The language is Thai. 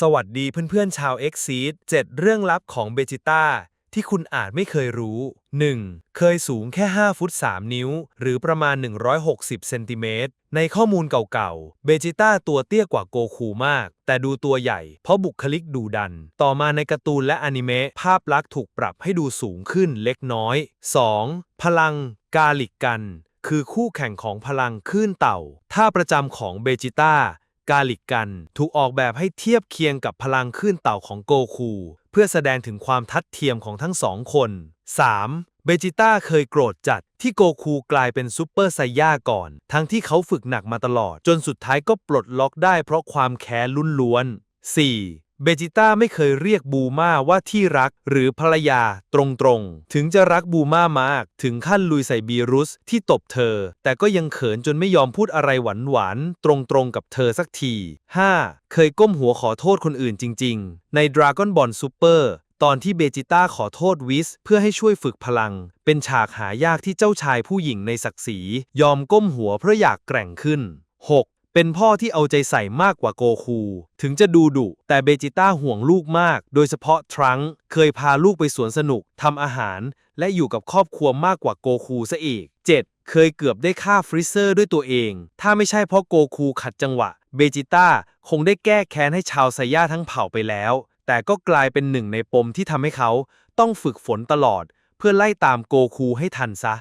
สวัสดีเพื่อนๆชาว e x c e e d 7 เรื่องลับของเบจิต้าที่คุณอาจไม่เคยรู้ 1. เคยสูงแค่ 5 ฟุต 3 นิ้ว หรือประมาณ 160 เซนติเมตร ในข้อมูลเก่าๆ เบจิต้าตัวเตี้ยกว่าโกคูมาก แต่ดูตัวใหญ่ เพราะบุคลิกดูดัน ต่อมาในการ์ตูนและอนิเมะภาพลักษณ์ถูกปรับให้ดูสูงขึ้นเล็กน้อย 2. พลัง กาลิกกัน คือคู่แข่งของพลังคลื่นเต่า ท่าประจำของเบจิต้า กาลิกกัน ถูกออกแบบให้เทียบเคียงกับพลังคลื่นเต่าของโกคู เพื่อแสดงถึงความทัดเทียมของทั้งสองคน 3. เบจิต้าเคยโกรธจัดที่โกคูกลายเป็นซูเปอร์ไซย่าก่อน ทั้งที่เขาฝึกหนักมาตลอด จนสุดท้ายก็ปลดล็อกได้เพราะความแค้นลุ้นล้วน 4. เบจิต้าไม่เคยเรียกบูมาว่าที่รักหรือภรรยาตรงๆ ถึงจะรักบูมามาก ถึงขั้นลุยใส่บีรุสที่ตบเธอ แต่ก็ยังเขินจนไม่ยอมพูดอะไรหวานๆ ตรงๆ กับเธอสักที 5. เคยก้มหัวขอโทษคนอื่นจริงๆ ใน Dragon Ball Super ตอนที่เบจิต้าขอโทษวิสเพื่อให้ช่วยฝึกพลัง เป็นฉากหายากที่เจ้าชายผู้หญิงในศักดิ์ศรี ยอมก้มหัวเพราะอยากแกร่งขึ้น 6. เป็นพ่อที่เอาใจใส่มากกว่าโกคู ถึงจะดูดุ แต่เบจิต้าห่วงลูกมาก โดยเฉพาะทรังเคยพาลูกไปสวนสนุกทำอาหาร และอยู่กับครอบครัวมากกว่าโกคูซะอีก 7. เคยเกือบได้ฆ่าฟริเซอร์ด้วยตัวเอง ถ้าไม่ใช่เพราะโกคูขัดจังหวะ เบจิต้าคงได้แก้แค้นให้ชาวไซย่าทั้งเผ่าไปแล้ว แต่ก็กลายเป็นหนึ่งในปมที่ทำให้เขา ต้องฝึกฝนตลอด เพื่อไล่ตามโกคูให้ทันซะ